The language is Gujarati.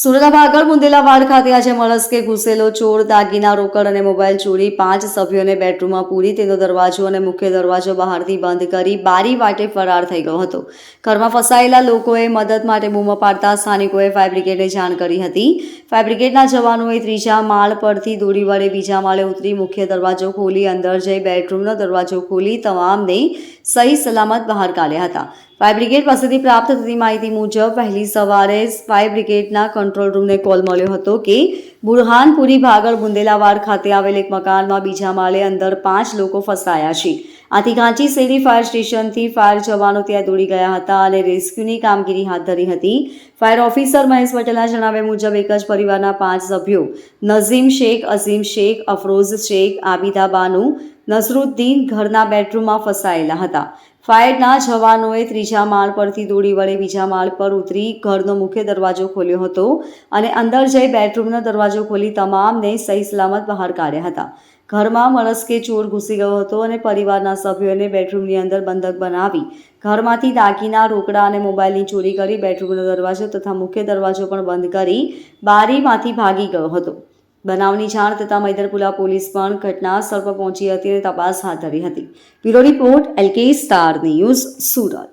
સુરતના ભાગળ મુંદેલા વાડ ખાતે આજે મળસ્કે ઘૂસેલો ચોર, દાગીના, રોકડ અને મોબાઈલ ચોરી પાંચ સભ્યોને બેડરૂમમાં પૂરી તેનો દરવાજો અને મુખ્ય દરવાજો બહારથી બંધ કરી બારી વાટે ફરાર થઈ ગયો હતો. ઘરમાં ફસાયેલા લોકોએ મદદ માટે બૂમો પાડતા સ્થાનિકોએ ફાયર બ્રિગેડને જાણ કરી હતી. ફાયર બ્રિગેડના જવાનોએ ત્રીજા માળ પરથી દોરી વડે બીજા માળે ઉતરી મુખ્ય દરવાજો ખોલી અંદર જઈ બેડરૂમનો દરવાજો ખોલી તમામને સહી સલામત બહાર કાઢ્યા હતા. ફાયર બ્રિગેડ પાસેથી પ્રાપ્ત થતી માહિતી મુજબ પહેલી સવારે ફાયર બ્રિગેડના કંટ્રોલ રૂમને કોલ મળ્યો હતો કે બુરહાનપુરી ભાગળ બુંદેલાવાડ ખાતે આવેલ એક મકાનમાં બીજા માળે અંદર પાંચ લોકો ફસાયા છે. આથી કાંચી શેરી ફાયર સ્ટેશનથી ફાયર જવાનો ત્યાં દોડી ગયા હતા અને રેસ્ક્યુની કામગીરી હાથ ધરી હતી. ફાયર ઓફિસર મહેશ પટેલના જણાવ્યા મુજબ એક જ પરિવારના પાંચ સભ્યો, નઝીમ શેખ, અઝીમ શેખ, અફરોઝ શેખ, આબિદા બાનુ નસરુદ્દીન ઘરના બેડરૂમમાં ફસાયેલા હતા. ફાયરના જવાનોએ ત્રીજા માળ પરથી દોડી વડે બીજા માળ પર ઉતરી ઘરનો મુખ્ય દરવાજો ખોલ્યો હતો અને અંદર જઈ બેડરૂમનો દરવાજો ખોલી તમામને સહી સલામત બહાર કાઢ્યા હતા. ઘરમાં મળસ્કે ચોર ઘૂસી ગયો હતો અને પરિવારના સભ્યોને બેડરૂમની અંદર બંધક બનાવી ઘરમાંથી દાગીના, રોકડા અને મોબાઈલની ચોરી કરી બેડરૂમનો દરવાજો તથા મુખ્ય દરવાજો પણ બંધ કરી બારીમાંથી ભાગી ગયો હતો. બનાવની જાણ થતાં મૈદરપુરા પોલીસ પણ ઘટના સ્થળ પર પહોંચી હતી અને તપાસ હાથ ધરી હતી. Bureau report LK star news Surat.